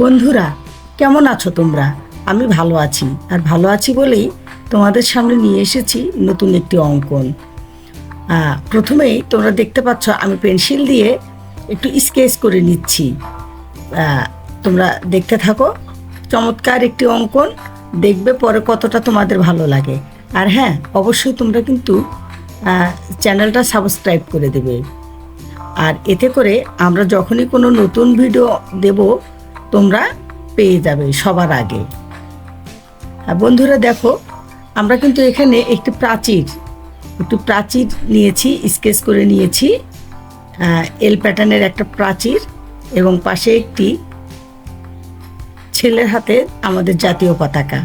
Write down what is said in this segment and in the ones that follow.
বন্ধুরা, কেমন আছো তোমরা? আমি ভালো আছি, আর ভালো আছি বলেই তোমাদের সামনে নিয়ে এসেছি নতুন একটি অঙ্কন। প্রথমেই তোমরা দেখতে পাচ্ছ, আমি পেন্সিল দিয়ে একটু স্কেচ করে নিচ্ছি। তোমরা দেখতে থাকো, চমৎকার একটি অঙ্কন, দেখবে পরে কতটা তোমাদের ভালো লাগে। আর হ্যাঁ অবশ্যই তোমরা কিন্তু চ্যানেলটা সাবস্ক্রাইব করে দেবে। আর এতে করে আমরা যখনই কোনো নতুন ভিডিও দেব তোমরা পেয়ে যাবে সবার আগে। আর বন্ধুরা দেখো, আমরা কিন্তু এখানে একটি প্রাচীর, একটু প্রাচীর নিয়েছি, স্কেচ করে নিয়েছি। এল প্যাটার্নের একটা প্রাচীর এবং পাশে একটি ছেলের হাতে আমাদের জাতীয় পতাকা।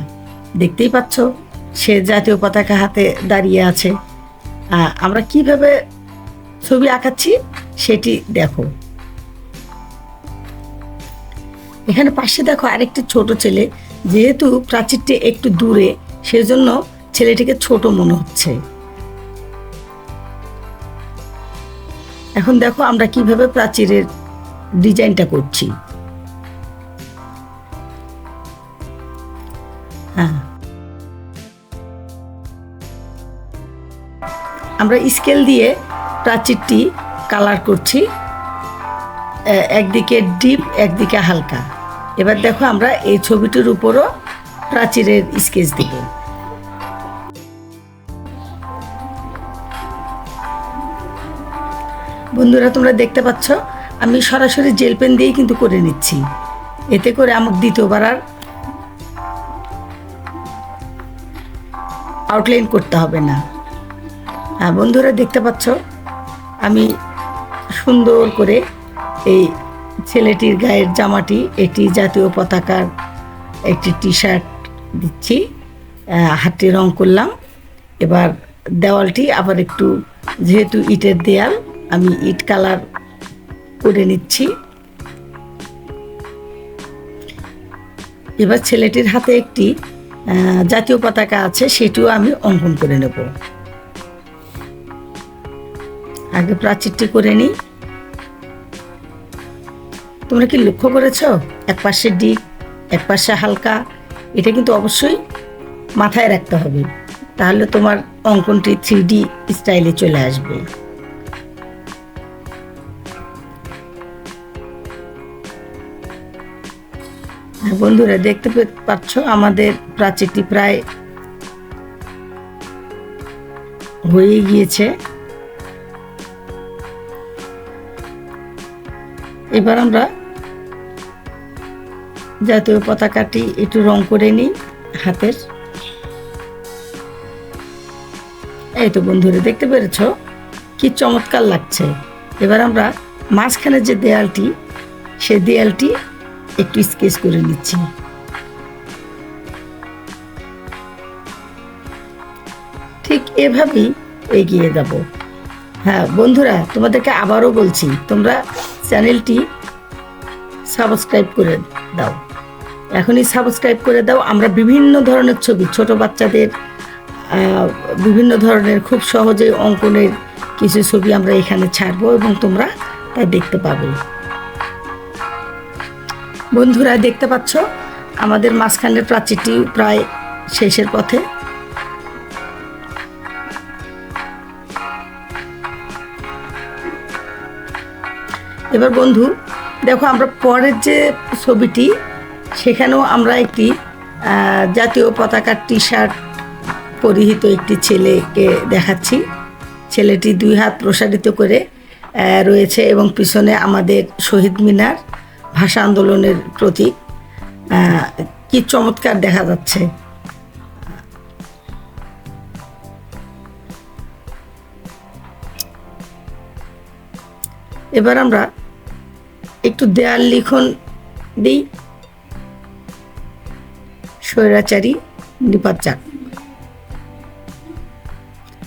দেখতেই পাচ্ছ, সে জাতীয় পতাকা হাতে দাঁড়িয়ে আছে। আমরা কীভাবে ছবি আঁকাচ্ছি সেটি দেখো। এখানে পাশে দেখো আরেকটি ছোট ছেলে। যেহেতু প্রাচীরটি একটু দূরে, সেজন্য ছেলেটিকে ছোট মনে হচ্ছে। এখন দেখো আমরা কীভাবে প্রাচীরের ডিজাইনটা করছি। হ্যাঁ। আমরা স্কেল দিয়ে প্রাচীরটি কালার করছি। একদিকে ডিপ একদিকে হালকা। এবার দেখো আমরা এই ছবিটির উপরও প্রাচীরের স্কেচ দিব। বন্ধুরা, তোমরা দেখতে পাচ্ছ, আমি সরাসরি জেল পেন দিয়েই কিন্তু করে নিচ্ছি। এতে করে আমাকে দ্বিতীয়বার আর আউটলাইন করতে হবে না। হ্যাঁ বন্ধুরা, দেখতে পাচ্ছ, আমি সুন্দর করে এই ছেলেটির গায়ের জামাটি এটি জাতীয় পতাকার একটি টি শার্ট দিচ্ছি হাতে রং করলাম। এবার দেওয়ালটি আবার একটু, যেহেতু ইটের দেয়াল, আমি ইট কালার করে নিচ্ছি। এবার ছেলেটির হাতে একটি জাতীয় পতাকা আছে, সেটিও আমি অঙ্কন করে নেব। আগে প্রাচীরটি করে নিই। তোমরা কি লক্ষ্য করেছ? এক পাশে ডিপ, এক পাশে হালকা। এটা কিন্তু অবশ্যই মাথায় রাখতে হবে। তাহলে তোমার অঙ্কনটি থ্রি ডি স্টাইলে চলে আসবে। বন্ধুরা, দেখতে পাচ্ছ আমাদের প্রাচীরটি প্রায় হয়ে গিয়েছে। এবার আমরা জাতীয় পতাকাটি একটু রং করে নিই হাতের। এই তো বন্ধুরা, দেখতে পেরেছ? কি চমৎকার লাগছে। এবার আমরা মাঝখানে যে দেয়ালটি সে দেয়ালটি একটু স্কেচ করে নিচ্ছি। ঠিক এভাবেই এগিয়ে যাব। হ্যাঁ বন্ধুরা, তোমাদেরকে আবারও বলছি, তোমরা চ্যানেলটি সাবস্ক্রাইব করে দাও। এখনই সাবস্ক্রাইব করে দাও। আমরা বিভিন্ন ধরনের ছবি, ছোট বাচ্চাদের বিভিন্ন ধরনের খুব সহজে অঙ্কনের কিছু ছবি আমরা এখানে ছাড়বো এবং তোমরা তা দেখতে পাবে। বন্ধুরা, দেখতে পাচ্ছ? আমাদের মাঝখানের প্রাচীরটি প্রায় শেষের পথে। এবার বন্ধু, দেখো আমরা পরের যে ছবিটি সেখানেও আমরা একটি জাতীয় পতাকার টি শার্ট পরিহিত একটি ছেলেকে দেখাচ্ছি। ছেলেটি দুই হাত প্রসারিত করে রয়েছে এবং পিছনে আমাদের শহীদ মিনার ভাষা আন্দোলনের প্রতীক। কি চমৎকার দেখা যাচ্ছে। এবার আমরা একটু দেয়াল লিখন দিই। স্বৈরাচারী নিপাত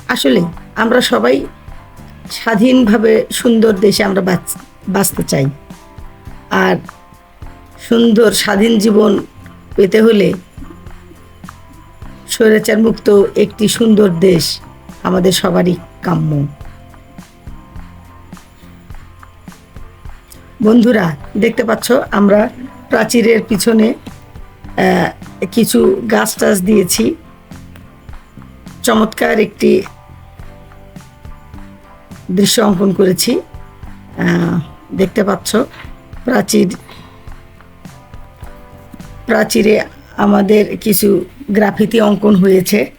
আসলে আমরা সবাই স্বাধীনভাবে সুন্দর দেশে আমরা বাঁচ- বাঁচতে চাই। আর সুন্দর, স্বাধীন জীবন পেতে হলে স্বৈরাচার মুক্ত একটি সুন্দর দেশ আমাদের সবারই কাম্য। বন্ধুরা, দেখতে পাচ্ছ আমরা প্রাচীরের পিছনে কিছু গাছ টাছ দিয়েছি। চমৎকার একটি দৃশ্য অঙ্কন করেছি। দেখতে পাচ্ছ, প্রাচীর, প্রাচীরে আমাদের কিছু গ্রাফিতি অঙ্কন হয়েছে।